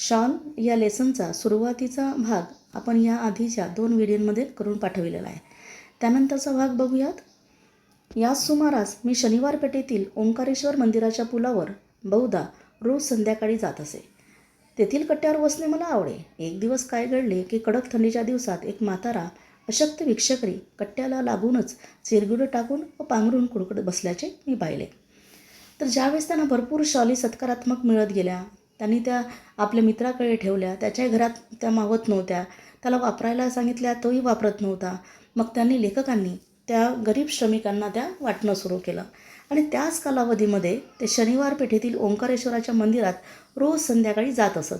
Shawl या लेसनचा सुरुवातीचा भाग आपण या आधीच्या दोन व्हिडिओमध्ये करून पाठविलेला आहे. त्यानंतरचा भाग बघूयात. याच सुमारास मी शनिवार पेठेतील ओंकारेश्वर मंदिराच्या पुलावर बहुधा रोज संध्याकाळी जात असे. तेथील कट्ट्यावर बसणे मला आवडे. एक दिवस काय घडले की कडक थंडीच्या दिवसात एक म्हातारा अशक्त भिक्षकरी कट्ट्याला लागूनच चिरगुडं टाकून व पांघरून कुडकुडत बसल्याचे मी पाहिले. तर ज्यावेळेस त्यांना भरपूर शॉली सत्कारात्मक मिळत गेल्या त्यांनी त्या आपल्या मित्राकडे ठेवल्या. त्याच्याही घरात त्या मावत नव्हत्या. त्याला वापरायला सांगितल्या तोही वापरत नव्हता. मग त्यांनी लेखकांनी त्या गरीब श्रमिकांना त्या वाटणं सुरू केलं. आणि त्याच कालावधीमध्ये ते शनिवार पेठेतील ओंकारेश्वराच्या मंदिरात रोज संध्याकाळी जात असत.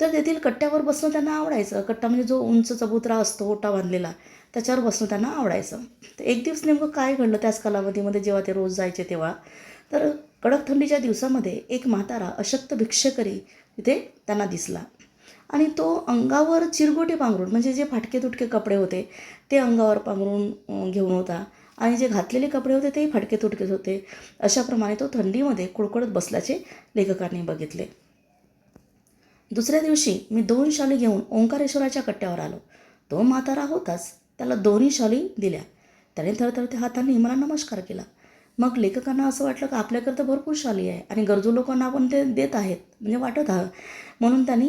तर तेथील कट्ट्यावर बसणं त्यांना आवडायचं. कट्टा म्हणजे जो उंच चबुतरा असतो ओटा बांधलेला त्याच्यावर बसणं त्यांना आवडायचं. तर एक दिवस नेमकं काय घडलं त्याच कालावधीमध्ये जेव्हा ते रोज जायचे तेव्हा? तर कडक थंडीच्या दिवसामध्ये एक म्हातारा अशक्त भिक्षकरी तिथे त्यांना दिसला. आणि तो अंगावर चिरगोटे पांघरून म्हणजे जे फाटके तुटके कपडे होते ते अंगावर पांघरून घेऊन होता. आणि जे घातलेले कपडे होते तेही फाटके तुटकेच होते. अशाप्रमाणे तो थंडीमध्ये कुडकुडत बसल्याचे लेखकांनी बघितले. दुसऱ्या दिवशी मी दोन शाली घेऊन ओंकारेश्वराच्या कट्ट्यावर आलो. तो म्हातारा होताच त्याला दोन्ही शाली दिल्या. त्याने थरथरत्या हाताने मला नमस्कार केला. मग लेखकांना असं वाटलं की आपल्याकडं तर भरपूर शाली आहे आणि गरजू लोकांना आपण ते देत आहेत म्हणजे वाटत आहोत म्हणून त्यांनी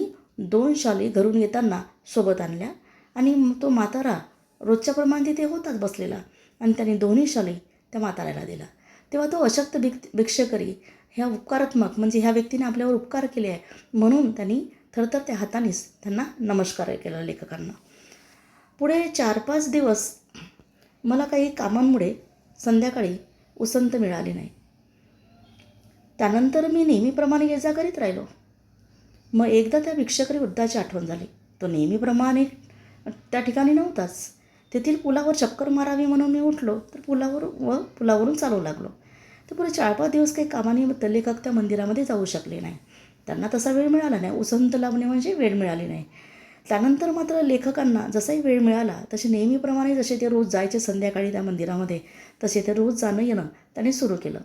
दोन शाली घरून येताना सोबत आणल्या आणि तो म्हातारा रोजच्या प्रमाणे तिथे होताच बसलेला आणि त्यांनी दोन्ही शाली त्या म्हाताऱ्याला दिला. तेव्हा तो अशक्त भिक भिक्षकरी ह्या उपकारात्मक म्हणजे ह्या व्यक्तीने आपल्यावर उपकार केले आहे म्हणून त्यांनी थरथर त्या हातानेच त्यांना नमस्कार केला लेखकांना. पुढे चार पाच दिवस मला काही कामांमुळे संध्याकाळी उसंत मिळाली नाही. त्यानंतर मी नेहमीप्रमाणे ये जा करीत राहिलो. मग एकदा त्या भिक्षकरी वृद्धाची आठवण झाली. तो नेहमीप्रमाणे त्या ठिकाणी नव्हताच. तेथील पुलावर चक्कर मारावी म्हणून मी उठलो तर पुलावर व पुलावरून चालू लागलो. तर पुढे चार पाच दिवस काही कामानिमित्त लेखक त्या मंदिरामध्ये जाऊ शकले नाही. त्यांना तसा वेळ मिळाला नाही. उसंत लावणे म्हणजे वेळ मिळाली नाही. त्यानंतर मात्र लेखकांना जसाही वेळ मिळाला तसे नेहमीप्रमाणे जसे ते रोज जायचे संध्याकाळी त्या मंदिरामध्ये तसे ते रोज जाणं येणं त्यांनी सुरू केलं.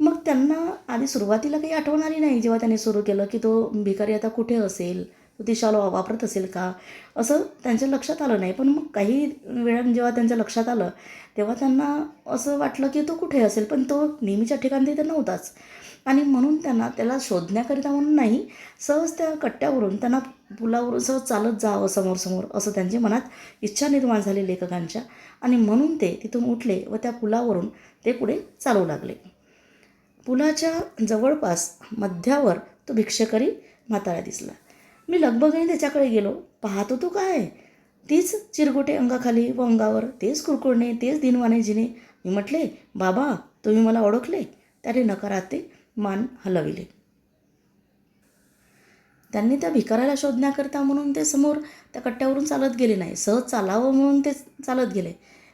मग त्यांना आधी सुरुवातीला काही आठवण आली नाही जेव्हा त्यांनी सुरू केलं की तो भिकारी आता कुठे असेल? तो ती शाल वापरत असेल का? असं त्यांच्या लक्षात आलं नाही. पण मग काही वेळानं जेव्हा त्यांच्या लक्षात आलं तेव्हा त्यांना असं वाटलं की तो कुठे असेल? पण तो नेहमीच्या ठिकाणी तिथे नव्हताच. आणि म्हणून त्यांना त्याला शोधण्याकरिता म्हणून नाही सहज त्या कट्ट्यावरून त्यांना पुलावरून सहज चालत जावं समोर समोर असं त्यांच्या मनात इच्छा निर्माण झाली लेखकांच्या. आणि म्हणून ते तिथून उठले व त्या पुलावरून ते पुढे चालू लागले. पुलाच्या जवळपास मध्यावर तो भिक्षकरी म्हातारा दिसला. मी लगबगीने त्याच्याकडे गेलो. पाहतो तो काय? तीच चिरगुटे अंगाखाली व अंगावर तेच कुरकुरणे तेच दिनवाने जिने. मी म्हटले बाबा तुम्ही मला ओळखले. त्याने नकारात ते मान हलविले. त्यांनी त्या भिकाऱ्याला शोधण्याकरता म्हणून ते समोर त्या कट्ट्यावरून चालत गेले नाही. सहज चालावं म्हणून ते चालत गेले.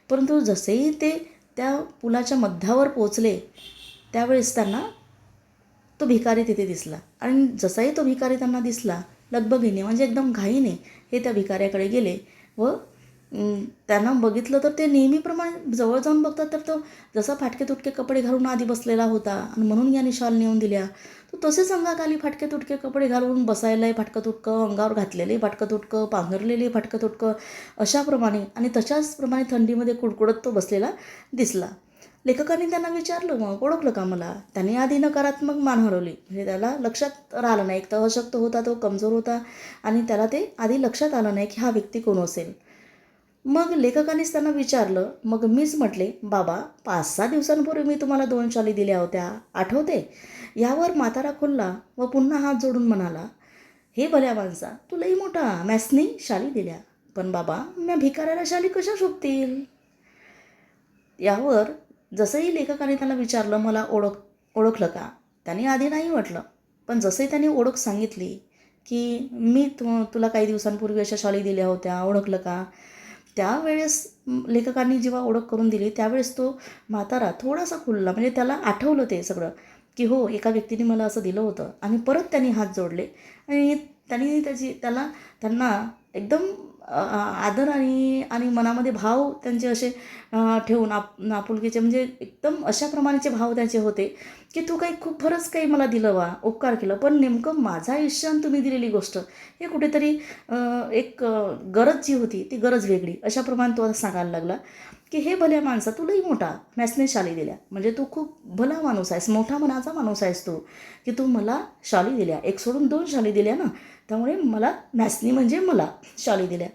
परंतु जसेही ते त्या पुलाच्या मध्यावर पोचले त्यावेळेस त्यांना तो भिकारी तिथे दिसला. आणि जसाही तो भिकारी त्यांना दिसला लगबगीने म्हणजे एकदम घाईने हे त्या भिकाऱ्याकडे गेले व त्यांना बघितलं तर ते नेहमीप्रमाणे जवळ जाऊन बघतात तर तो जसा फाटके तुटके कपडे घालून आधी बसलेला होता आणि म्हणून याने शाल नेऊन दिल्या तो तसेच अंगाखाली फाटके तुटके कपडे घालून बसायलाही फाटकं तुटकं अंगावर घातलेले फाटकं तुटकं पांघरलेले फाटकं तुटकं अशाप्रमाणे आणि तशाचप्रमाणे थंडीमध्ये कुडकुडत तो बसलेला दिसला. लेखकांनी त्यांना विचारलं मग ओळखलं का मला? त्यांनी आधी नकारात्मक मान हरवली. म्हणजे त्याला लक्षात राहिलं नाही एक तर अशक्त होता तो कमजोर होता आणि त्याला ते आधी लक्षात आलं नाही की हा व्यक्ती कोण असेल. मग लेखकानेच त्यांना विचारलं मग मीच म्हटले बाबा पाच सहा दिवसांपूर्वी मी तुम्हाला दोन शाली दिल्या होत्या आठवते? यावर म्हातारा खुलला व पुन्हा हात जोडून म्हणाला हे भल्या माणसा तू लई मोठा मॅसनी शाली दिल्या. पण बाबा म्या भिकाऱ्याला शाली कशा शोभतील? यावर जसंही लेखकाने त्याला विचारलं मला ओळख ओळखलं का? त्याने आधी नाही म्हटलं. पण जसंही त्याने ओळख सांगितली की मी तु तुला काही दिवसांपूर्वी अशा शाली दिल्या होत्या ओळखलं का? त्यावेळेस लेखकांनी जेव्हा ओळख करून दिली त्यावेळेस तो म्हातारा थोडासा खुलला. म्हणजे त्याला आठवलं ते सगळं की हो एका व्यक्तीने मला असं दिलं होतं आणि परत त्यांनी हात जोडले. आणि त्यांनी त्याची त्याला त्यांना एकदम आदर आणि आणि मनामध्ये भाव त्यांचे असे ठेवून आप आपुलकीचे म्हणजे एकदम अशा प्रमाणेचे भाव त्याचे होते की तू काही खूप फरच काही मला दिलं वा उपकार केलं. पण नेमकं माझा आयुष्य आणि तुम्ही दिलेली गोष्ट हे कुठेतरी एक गरज जी होती ती गरज वेगळी. अशा प्रमाणे तो आता सांगायला लागला की हे भल्या माणसा तुलाही लई मोठा मॅसने शाली दिल्या. म्हणजे तू खूप भला माणूस आहेस मोठा मनाचा माणूस आहेस तू की तू मला शाली दिल्या. एक सोडून दोन शाली दिल्या ना त्यामुळे मला मॅसनी म्हणजे मला शाली दिल्या.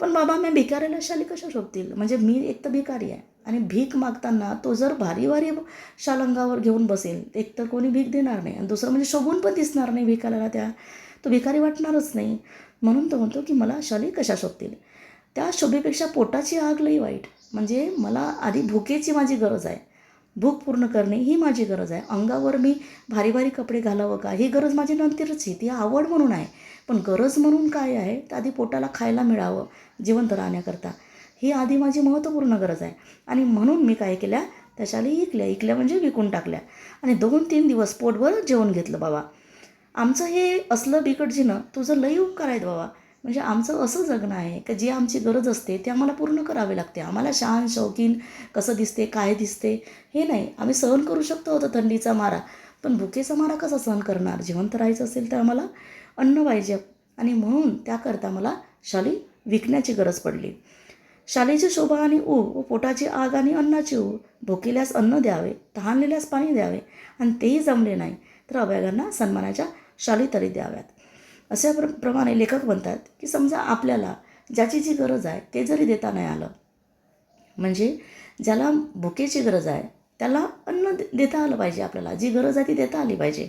पण बाबा मी भिकाऱ्याला शाली कशा शोधतील म्हणजे मी एक तर भिकारी आहे. आणि भीक मागताना तो जर भारी भारी शाल अंगावर घेऊन बसेल एक तर कोणी भीक देणार नाही. आणि दुसरं म्हणजे शोभून पण दिसणार नाही भिकाऱ्याला त्या. तो भिकारी वाटणारच नाही. म्हणून तो म्हणतो की मला शाली कशा शोधतील त्या शोभेपेक्षा पोटाची आग लई वाईट. म्हणजे मला आधी भुकेची माझी गरज आहे. भूक पूर्ण करणे ही माझी गरज आहे. अंगावर मी भारी भारी कपडे घालावं का? ही गरज माझी नंतरची ती आवड म्हणून आहे. पण गरज म्हणून काय आहे? तर आधी पोटाला खायला मिळावं जिवंत राहण्याकरता. ही आधी माझी महत्त्वपूर्ण गरज आहे. आणि म्हणून मी काय केल्या? त्याच्याला इकल्या. इकल्या म्हणजे विकून टाकल्या. आणि दोन तीन दिवस पोटभर जेवण घेतलं बाबा. आमचं हे असलं बिकट जिणं तुझं लई उपकार आहेत बाबा. म्हणजे आमचं असं जगणं आहे की जी आमची गरज असते ते आम्हाला पूर्ण करावे लागते. आम्हाला शान शौकीन कसं दिसते काय दिसते हे नाही. आम्ही सहन करू शकतो होतं थंडीचा मारा. पण भुकेचा मारा कसा सहन करणार? जिवंत राहायचं असेल तर आम्हाला अन्न पाहिजे. आणि म्हणून त्याकरता मला शाली विकण्याची गरज पडली. शालेची शोभा आणि ऊब व पोटाची आग आणि अन्नाची ऊब भुकेल्यास अन्न द्यावे तहानलेल्यास पाणी द्यावे आणि तेही जमले नाही तर अभ्यागांना सन्मानाच्या शाली तरी द्याव्यात. अशा प्र प्रमाणे लेखक म्हणतात की समजा आपल्याला ज्याची जी गरज आहे ते जरी देता नाही आलं म्हणजे ज्याला भुकेची गरज आहे त्याला अन्न दे- देता आलं पाहिजे आपल्याला. जी गरज आहे ती देता आली पाहिजे.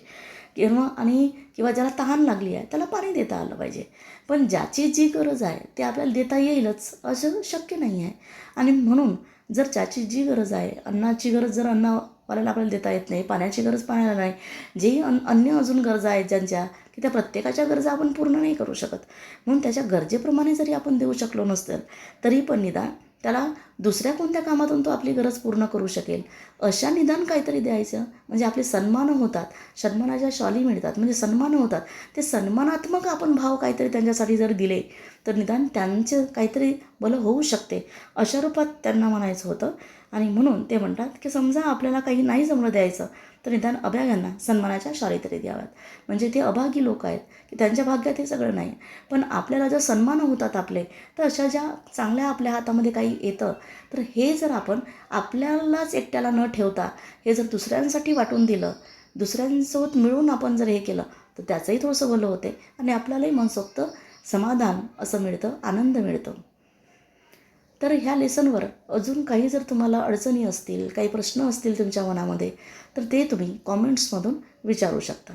किंवा आणि किंवा ज्याला तहान लागली आहे त्याला पाणी देता आलं पाहिजे. पण ज्याची जी गरज आहे ते आपल्याला देता येईलच असं शक्य नाही आहे. आणि म्हणून जर ज्याची जी गरज आहे अन्नाची गरज जर अन्नवाल्याला आपल्याला देता येत नाही पाण्याची गरज पाहायला नाही. जेही अन अन्य अजून गरजा आहेत ज्यांच्या की त्या प्रत्येकाच्या गरजा आपण पूर्ण नाही करू शकत. म्हणून त्याच्या गरजेप्रमाणे जरी आपण देऊ शकलो नसेल तरी पण निदान त्याला दुसऱ्या कोणत्या कामातून तो आपली गरज पूर्ण करू शकेल? अशा निदान काहीतरी द्यायचं. म्हणजे आपले सन्मान होतात. सन्मानाच्या शॉली मिळतात. म्हणजे सन्मान होतात. ते सन्मानात्मक आपण भाव काहीतरी त्यांच्यासाठी जर दिले तर निदान त्यांचे काहीतरी बलं होऊ शकते. अशा रूपात त्यांना म्हणायचं होतं आणि म्हणून ते म्हणतात की समजा आपल्याला काही नाही जमलं द्यायचं तर निदान अभ्यागांना सन्मानाच्या शाळेत तरी द्याव्यात. म्हणजे ते अभागी लोक आहेत की त्यांच्या भाग्यात हे सगळं नाही. पण आपल्याला जर सन्मान होतात आपले तर अशा ज्या चांगल्या आपल्या हातामध्ये काही येतं तर हे जर आपण आपल्यालाच एकट्याला न ठेवता हे जर दुसऱ्यांसाठी वाटून दिलं दुसऱ्यांसोबत मिळून आपण जर हे केलं तर त्याचंही थोडंसं भलं होते आणि आपल्यालाही मनसोक्त समाधान असं मिळतं आनंद मिळतो. तर ह्या लेसनवर अजून काही जर तुम्हाला अडचणी असतील काही प्रश्न असतील तुमच्या मनामध्ये तर ते तुम्ही कॉमेंट्समधून विचारू शकता.